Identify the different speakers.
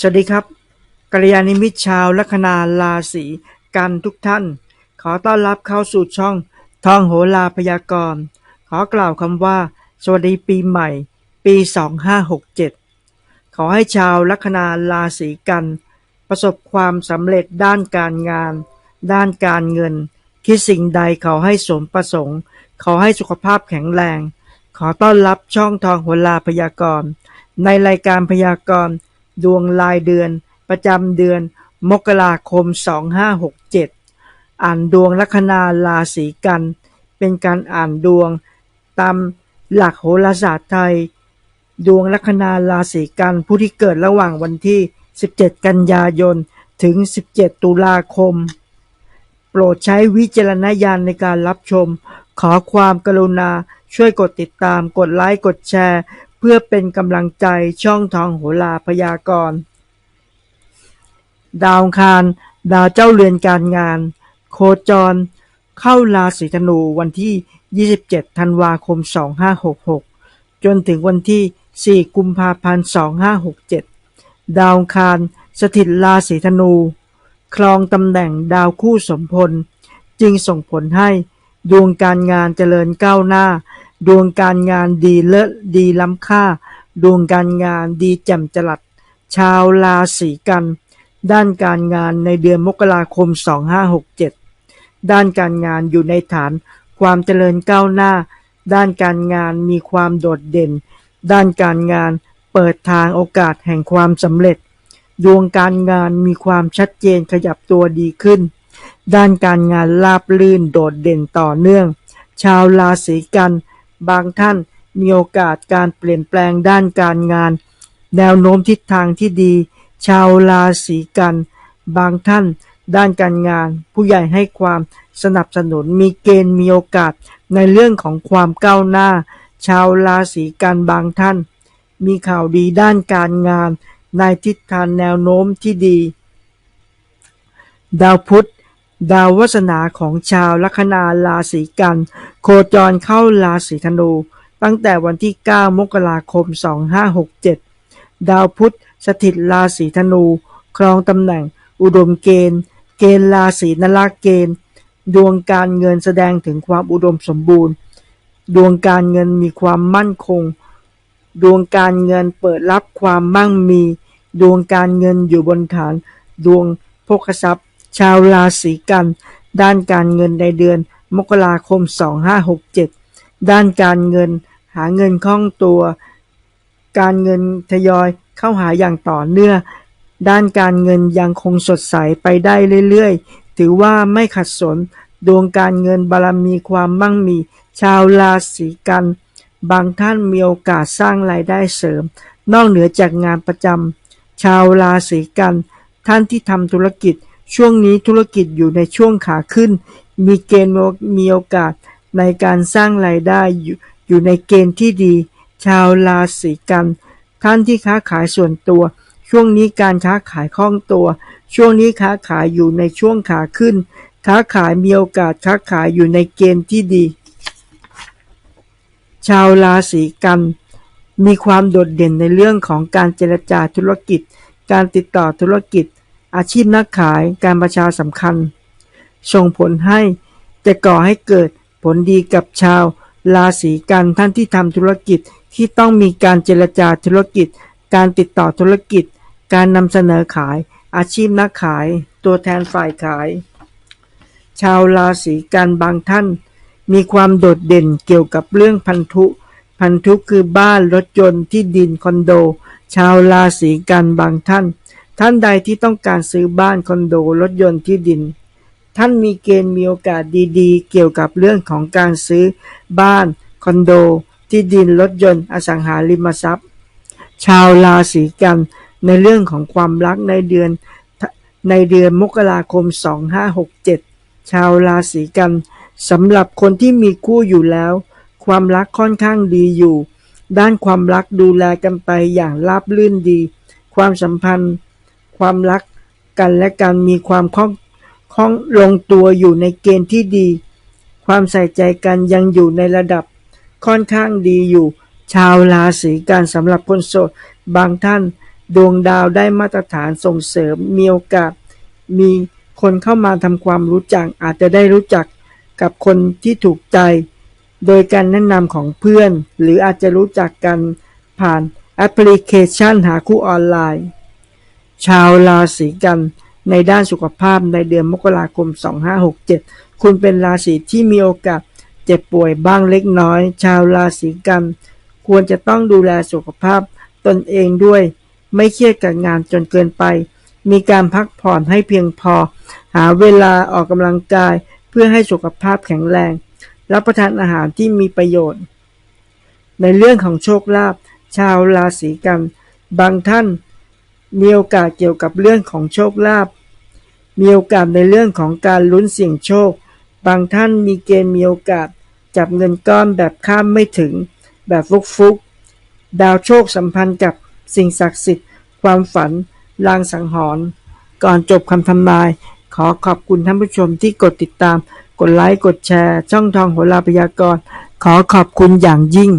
Speaker 1: สวัสดีครับกัลยาณมิตรชาวลัคนาราศีกันทุกท่าน ขอต้อนรับเข้าสู่ช่องทองโหราพยากรณ์ ขอกล่าวคำว่า สวัสดีปีใหม่ ปี 2567 ขอให้ชาวลัคนาราศีกัน ประสบความสำเร็จด้านการงาน ด้านการเงิน คิดสิ่งใดเขอให้สมประสงค์ ขอให้สุขภาพแข็งแรง ขอต้อนรับช่องทองโหราพยากรณ์ ในรายการพยากรณ์ ดวงรายเดือน ประจำเดือน มกราคม 2567 อ่านดวงลัคนาราศีกัน เป็นการอ่านดวง ตามหลักโหราศาสตร์ไทย ดวงลัคนาราศีกันผู้ที่เกิดระหว่างวันที่ 17 กันยายน ถึง 17 ตุลาคม โปรดใช้วิจารณญาณในการรับชม ขอความกรุณาช่วยกดติดตาม กดไลค์ กดแชร์ เพื่อเป็นกำลังใจช่องทองโหราพยากรณ์ ดาวอังคาร ดาวเจ้าเรือนการงาน โคจร เข้าราศีธนูวันที่ 27 ธันวาคม 2566 จนถึงวันที่ 4 กุมภาพันธ์ 2567 ดาวอังคาร สถิตราศีธนู ครองตำแหน่งดาวคู่สมพล จึงส่งผลให้ดวงการงานเจริญก้าวหน้า ดวงการงานดีเลิศดีล้ำค่า ดวงการงานดีแจ่มจรัส ชาวราศีกัน ด้านการงานในเดือนมกราคม 2567 ด้านการงานอยู่ในฐาน ความเจริญก้าวหน้า ด้านการงานมีความโดดเด่น ด้านการงานเปิดทางโอกาสแห่งความสำเร็จ ดวงการงานมีความชัดเจนขยับตัวดีขึ้น ด้านการงานราบลื่นโดดเด่นต่อเนื่อง ชาวราศีกัน บางท่านมีโอกาสการเปลี่ยนแปลงด้านการงาน แนวโน้มทิศทางที่ดี ชาวราศีกัน บางท่านด้านการงาน ผู้ใหญ่ให้ความสนับสนุนมีเกณฑ์มีโอกาสในเรื่องของความก้าวหน้า ชาวราศีกันบางท่าน มีข่าวดีด้านการงาน ในทิศทางแนวโน้มที่ดี ดาวพุธ ดาววัสนาของชาวลัคนาราศีกัน โคจรเข้าราศีธนู ตั้งแต่วันที่ 9 มกราคม 2567 ดาวพุธสถิตราศีธนู ครองตำแหน่ง อุดมเกณฑ์ เกณฑ์ราศีนราเกณฑ์ ดวงการเงินแสดงถึงความอุดมสมบูรณ์ ดวงการเงินมีความมั่นคง ดวงการเงินเปิดรับความมั่งมี ดวงการเงินอยู่บนฐาน ดวงโภคทรัพย์ ชาวราศีกัน ด้านการเงินในเดือน มกราคม 2567 ด้านการเงินหาเงินคล่องตัว การเงินทยอยเข้าหาอย่างต่อเนื่อง ด้านการเงินยังคงสดใสไปได้เรื่อยๆ ถือว่าไม่ขัดสน ดวงการเงินบารมีความมั่งมี ชาวราศีกัน บางท่านมีโอกาสสร้างรายได้เสริม นอกเหนือจากงานประจำชาวราศีกัน ท่านที่ทำธุรกิจ ช่วงนี้ธุรกิจอยู่ในช่วงขาขึ้น มีเกณฑ์มีโอกาสในการสร้างรายได้อยู่อยู่ในเกณฑ์ที่ดี ชาวราศีกัน ท่านที่ค้าขายส่วนตัว ช่วงนี้การค้าขายคล่องตัว ช่วงนี้ค้าขายอยู่ในช่วงขาขึ้น ค้าขายมีโอกาสค้าขายอยู่ในเกณฑ์ที่ดี ชาวราศีกัน มีความโดดเด่นในเรื่องของการเจรจาธุรกิจ การติดต่อธุรกิจ อาชีพนักขายการประชาสำคัญ ส่งผลให้จะก่อให้เกิดผลดีกับชาว ราศีกันท่านที่ทำธุรกิจที่ต้องมีการเจรจาธุรกิจ การติดต่อธุรกิจ การนำเสนอขาย อาชีพนักขาย ตัวแทนฝ่ายขาย ชาวราศีกันบางท่าน มีความโดดเด่นเกี่ยวกับเรื่องพันธุ พันธุคือบ้านรถยนต์ที่ดินคอนโด ชาวราศีกันบางท่าน ท่านใดที่ต้องการซื้อบ้านคอนโดรถยนต์ที่ดิน ท่านมีเกณฑ์มีโอกาสดีๆ เกี่ยวกับเรื่องของการซื้อบ้านคอนโด ที่ดินรถยนต์อสังหาริมทรัพย์ ชาวราศีกันในเรื่องของความรักในเดือนในเดือนมกราคม 2567 ชาวราศีกันสำหรับคนที่มีคู่อยู่แล้ว ความรักค่อนข้างดีอยู่ ด้านความรักดูแลกันไปอย่างราบรื่นดี ความสัมพันธ์ ความรักกันและกันมีความคล่องคล่องลงตัวอยู่ในเกณฑ์ที่ดี ความใส่ใจกันยังอยู่ในระดับค่อนข้างดีอยู่ ชาวราศีกันสำหรับคนโสด บางท่านดวงดาวได้มาตรฐานส่งเสริมมีโอกาส มีคนเข้ามาทำความรู้จักอาจจะได้รู้จักกับคนที่ถูกใจ โดยการแนะนำของเพื่อน หรืออาจจะรู้จักกันผ่านแอปพลิเคชันหาคู่ออนไลน์ ชาวราศีกันในด้านสุขภาพในเดือนมกราคม 2567 คุณเป็นราศีที่มีโอกาสเจ็บป่วยบ้างเล็กน้อย ชาวราศีกัน ควรจะต้องดูแลสุขภาพตนเองด้วย ไม่เครียดกับงานจนเกินไป มีการพักผ่อนให้เพียงพอ หาเวลาออกกำลังกายเพื่อให้สุขภาพแข็งแรง รับประทานอาหารที่มีประโยชน์ ในเรื่องของโชคลาภชาวราศีกัน บางท่าน มีโอกาสเกี่ยวกับเรื่องของโชคลาภ มีโอกาสในเรื่องของการลุ้นเสี่ยงโชค บางท่านมีเกณฑ์มีโอกาส จับเงินก้อนแบบข้ามไม่ถึง แบบฟุกฟุกๆดาวโชคสัมพันธ์กับสิ่งศักดิ์สิทธิ์ ความฝัน ลางสังหรณ์ ก่อนจบคำทำนาย ขอขอบคุณท่านผู้ชมที่กดติดตาม กดไลค์ กดแชร์ ช่องทองโหราพยากรณ์ ขอขอบคุณอย่างยิ่ง